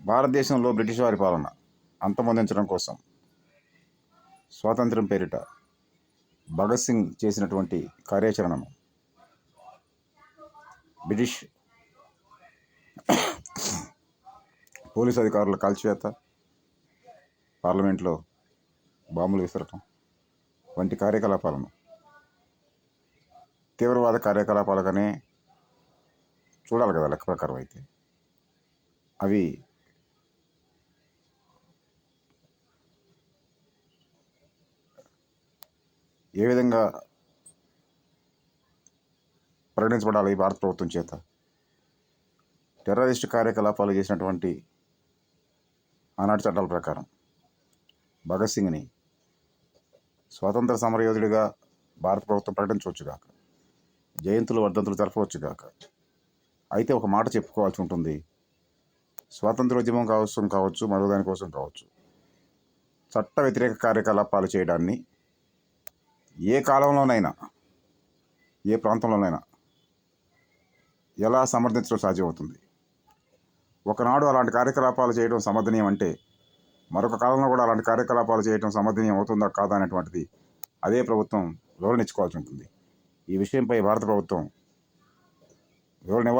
భారతదేశంలో బ్రిటిష్ వారి పాలన అంతమొందించడం కోసం స్వాతంత్ర్యం పేరిట భగత్ సింగ్ చేసినటువంటి కార్యాచరణను బ్రిటిష్ పోలీస్ అధికారుల కాల్చివేత పార్లమెంట్లో బాంబులు విసరటం వంటి కార్యకలాపాలను తీవ్రవాద కార్యకలాపాలుగానే చూడాలి కదా లెక్క ప్రకారం అయితే. అవి ఏ విధంగా ప్రకటించబడాలి ఈ భారత ప్రభుత్వం చేత? టెర్రరిస్ట్ కార్యకలాపాలు చేసినటువంటి ఆనాటి చట్టాల ప్రకారం భగత్ సింగ్ని స్వాతంత్ర సమరయోధుడిగా భారత ప్రభుత్వం ప్రకటించవచ్చుగాక జయంతులు వర్ధంతులు జరపవచ్చు కాక అయితే ఒక మాట చెప్పుకోవాల్సి ఉంటుంది. స్వాతంత్రోద్యమం కోసం కావచ్చు మరో దానికోసం కావచ్చు. చట్ట వ్యతిరేక కార్యకలాపాలు చేయడాన్ని ఏ కాలంలోనైనా ఏ ప్రాంతంలోనైనా ఎలా సమర్థించడం సాధ్యమవుతుంది? ఒకనాడు అలాంటి కార్యకలాపాలు చేయడం సమర్థనీయం అంటే మరొక కాలంలో కూడా అలాంటి కార్యకలాపాలు చేయడం సమర్థనీయం అవుతుందా కాదా అనేటువంటిది అదే ప్రభుత్వం వివరణ ఇచ్చుకోవాల్సి ఉంటుంది. ఈ విషయంపై భారత ప్రభుత్వం వివరణ ఇవ్వాల్సి